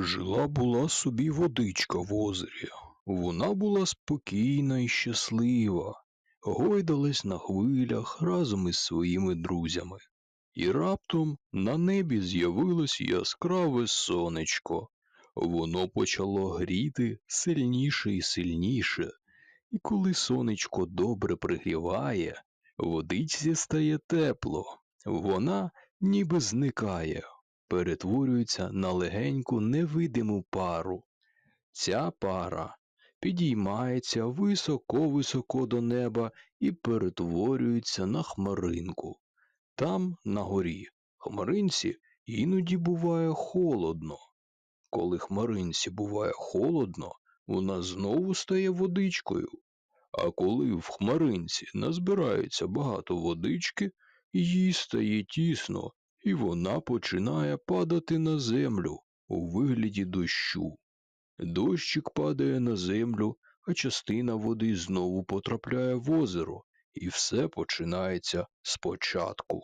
Жила була собі водичка в озері. Вона була спокійна і щаслива, гойдалась на хвилях разом із своїми друзями. І раптом на небі з'явилось яскраве сонечко. Воно почало гріти сильніше і сильніше, і коли сонечко добре пригріває, водичці стає тепло, вона ніби зникає, перетворюється на легеньку невидиму пару. Ця пара підіймається високо-високо до неба і перетворюється на хмаринку. Там, на горі, хмаринці іноді буває холодно. Коли хмаринці буває холодно, вона знову стає водичкою. А коли в хмаринці назбирається багато водички, їй стає тісно, і вона починає падати на землю у вигляді дощу. Дощик падає на землю, а частина води знову потрапляє в озеро, і все починається спочатку.